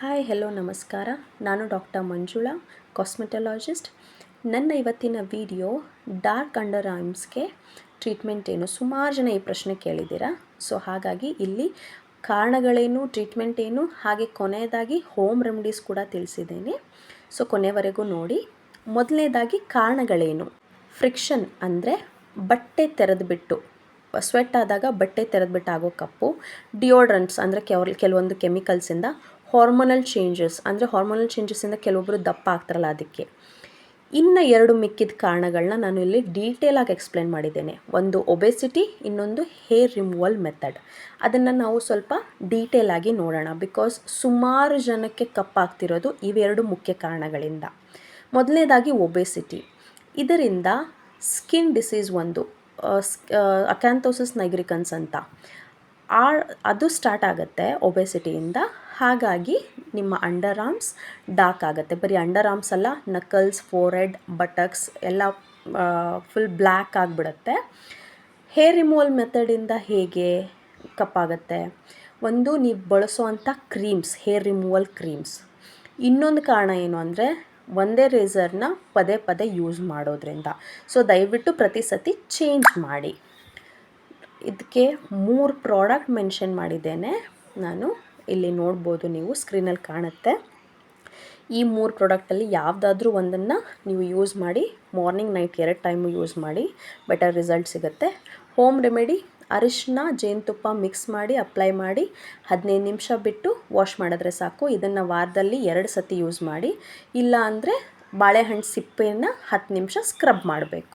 Hi hello ನಮಸ್ಕಾರ. ನಾನು doctor Manjula cosmetologist ನನ್ನ ಇವತ್ತಿನ ವಿಡಿಯೋ ಡಾರ್ಕ್ ಅಂಡರ್ ಆರ್ಮ್ಸ್ಗೆ ಟ್ರೀಟ್ಮೆಂಟ್ ಏನು? ಸುಮಾರು ಜನ ಈ ಪ್ರಶ್ನೆ ಕೇಳಿದ್ದೀರಾ? ಸೊ ಹಾಗಾಗಿ ಇಲ್ಲಿ ಕಾರಣಗಳೇನು ಟ್ರೀಟ್ಮೆಂಟ್ ಏನು, ಹಾಗೆ ಕೊನೆಯದಾಗಿ ಹೋಮ್ ರೆಮಿಡೀಸ್ ಕೂಡ ತಿಳಿಸಿದ್ದೇನೆ. ಸೊ ಕೊನೆವರೆಗೂ ನೋಡಿ. ಮೊದಲನೇದಾಗಿ ಕಾರಣಗಳೇನು? ಫ್ರಿಕ್ಷನ್ ಅಂದರೆ ಬಟ್ಟೆ ತೆರೆದುಬಿಟ್ಟು ಸ್ವೆಟ್ ಆದಾಗ ಬಟ್ಟೆ ತೆರೆದುಬಿಟ್ಟು ಆಗೋ ಕಪ್ಪು ಡಿಯೋಡ್ರೆಂಟ್ಸ್ ಅಂದರೆ ಕೆಲ ಕೆಲವೊಂದು ಕೆಮಿಕಲ್ಸಿಂದ ಹಾರ್ಮೋನಲ್ ಚೇಂಜಸ್ ಅಂದರೆ ಹಾರ್ಮೋನಲ್ ಚೇಂಜಸ್ಸಿಂದ ಕೆಲವೊಬ್ಬರು ದಪ್ಪ ಆಗ್ತಾರಲ್ಲ ಅದಕ್ಕೆ. ಇನ್ನು ಎರಡು ಮಿಕ್ಕಿದ ಕಾರಣಗಳನ್ನ ನಾನು ಇಲ್ಲಿ ಡೀಟೇಲಾಗಿ ಎಕ್ಸ್ಪ್ಲೇನ್ ಮಾಡಿದ್ದೇನೆ. ಒಂದು ಒಬೆಸಿಟಿ ಇನ್ನೊಂದು ಹೇರ್ ರಿಮೂವಲ್ ಮೆಥಡ್ ಅದನ್ನು ನಾವು ಸ್ವಲ್ಪ ಡೀಟೇಲಾಗಿ ನೋಡೋಣ. ಬಿಕಾಸ್ ಸುಮಾರು ಜನಕ್ಕೆ ಕಪ್ಪಾಗ್ತಿರೋದು ಇವೆರಡು ಮುಖ್ಯ ಕಾರಣಗಳಿಂದ. ಮೊದಲನೇದಾಗಿ ಒಬೆಸಿಟಿ ಇದರಿಂದ ಸ್ಕಿನ್ ಡಿಸೀಸ್ ಒಂದು ಅಕ್ಯಾಂಥೋಸಿಸ್ ನೈಗ್ರಿಕನ್ಸ್ ಅಂತ. ಆ ಅದು ಸ್ಟಾರ್ಟ್ ಆಗುತ್ತೆ ಒಬೆಸಿಟಿಯಿಂದ ಹಾಗಾಗಿ ನಿಮ್ಮ ಅಂಡರ್ ಆರ್ಮ್ಸ್ ಡಾರ್ಕ್ ಆಗುತ್ತೆ. ಬರೀ ಅಂಡರ್ ಆರ್ಮ್ಸ್ ಅಲ್ಲ ನಕಲ್ಸ್ ಫೋರೆಡ್ ಬಟಕ್ಸ್ ಎಲ್ಲ ಫುಲ್ ಬ್ಲ್ಯಾಕ್ ಆಗಿಬಿಡುತ್ತೆ. ಹೇರ್ ರಿಮೂವಲ್ ಮೆಥಡಿಂದ ಹೇಗೆ ಕಪ್ಪಾಗುತ್ತೆ? ಒಂದು ನೀವು ಬಳಸುವಂಥ ಕ್ರೀಮ್ಸ್ ಹೇರ್ ರಿಮೂವಲ್ ಕ್ರೀಮ್ಸ್ ಇನ್ನೊಂದು ಕಾರಣ ಏನು ಅಂದರೆ, ಒಂದೇ ರೇಸರ್ನ ಪದೇ ಪದೇ ಯೂಸ್ ಮಾಡೋದ್ರಿಂದ. ಸೊ ದಯವಿಟ್ಟು ಪ್ರತಿ ಸತಿ ಚೇಂಜ್ ಮಾಡಿ. ಇದಕ್ಕೆ ಮೂರು ಪ್ರಾಡಕ್ಟ್ ಮೆನ್ಷನ್ ಮಾಡಿದ್ದೇನೆ. ನಾನು ಇಲ್ಲಿ ನೋಡ್ಬೋದು ನೀವು ಸ್ಕ್ರೀನಲ್ಲಿ ಕಾಣುತ್ತೆ. ಈ ಮೂರು ಪ್ರಾಡಕ್ಟಲ್ಲಿ ಯಾವುದಾದ್ರೂ ಒಂದನ್ನು ನೀವು ಯೂಸ್ ಮಾಡಿ, ಮಾರ್ನಿಂಗ್ ನೈಟ್ ಎರಡು ಟೈಮು ಯೂಸ್ ಮಾಡಿ, ಬೆಟರ್ ರಿಸಲ್ಟ್ ಸಿಗುತ್ತೆ. ಹೋಮ್ ರೆಮಿಡಿ ಅರಿಶಿನ ಜೇನುತುಪ್ಪ ಮಿಕ್ಸ್ ಮಾಡಿ, ಅಪ್ಲೈ ಮಾಡಿ, ಹದಿನೈದು ನಿಮಿಷ ಬಿಟ್ಟು ವಾಶ್ ಮಾಡಿದ್ರೆ ಸಾಕು. ಇದನ್ನು ವಾರದಲ್ಲಿ ಎರಡು ಸತಿ ಯೂಸ್ ಮಾಡಿ. ಇಲ್ಲ ಅಂದರೆ ಬಾಳೆಹಣ್ಣು ಸಿಪ್ಪೆಯನ್ನು ಹತ್ತು ನಿಮಿಷ ಸ್ಕ್ರಬ್ ಮಾಡಬೇಕು.